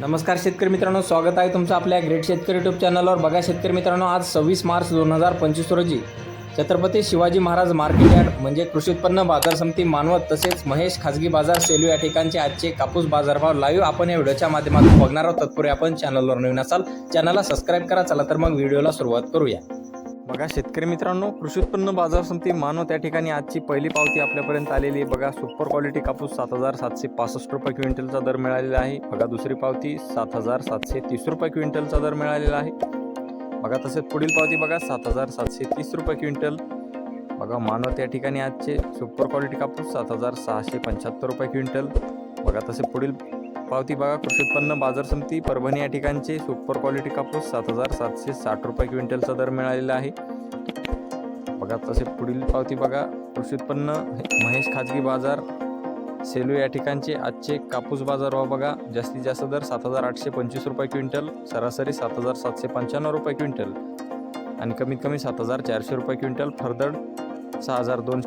नमस्कार शेतकरी मित्रांनो स्वागत आहे तुमचं आपल्या ग्रेट शेतकरी युट्यूब चॅनलवर बघा शेतकरी मित्रांनो आज सव्वीस मार्च दोन हजार पंचवीस रोजी छत्रपती शिवाजी महाराज मार्केट यार्ड म्हणजे कृषी उत्पन्न बाजार समिती मानवत तसेच महेश खाजगी बाजार सेलू या ठिकाणचे आजचे कापूस बाजारभाव लाईव्ह आपण या व्हिडिओच्या माध्यमातून बघणार आहोत. तत्पूर्वी आपण चॅनलवर नवीन असाल चॅनलला सबस्क्राईब करा चला तर मग व्हिडिओला सुरुवात करूया. बघा शेतकरी मित्रांनो कृषी उत्पन्न बाजार समिती मानव त्या ठिकाणी आजची पहिली पावती आपल्यापर्यंत आलेली आहे. बघा सुपर क्वालिटी कापूस सात हजार सातशे पासष्ट रुपये क्विंटलचा दर मिळालेला आहे. बघा दुसरी पावती सात हजार सातशे तीस रुपये क्विंटलचा दर मिळालेला आहे. बघा तसेच पुढील पावती बघा सात हजार सातशे तीस रुपये क्विंटल. बघा मानव त्या ठिकाणी आजचे सुपर क्वालिटी कापूस सात हजार सहाशे पंच्याहत्तर रुपये क्विंटल. बघा तसे पुढील पावती बघा. कृषी उत्पन्न बाजार समिती परभणी या ठिकाणचे सुपर क्वालिटी कापूस सात हजार सातशे साठ रुपये क्विंटलचा दर मिळालेला आहे. बघा तसे पुढील पावती बघा. कृषी उत्पन्न महेश खाजगी बाजार सेलू या ठिकाणचे आजचे कापूस बाजार भाव बघा. जास्तीत जास्त दर सात हजार आठशे पंचवीस रुपये क्विंटल सरासरी सात हजार सातशे पंच्याण्णव रुपये क्विंटल आणि कमीत कमी सात हजार चारशे रुपये क्विंटल फरदड सहा हजार दोनशे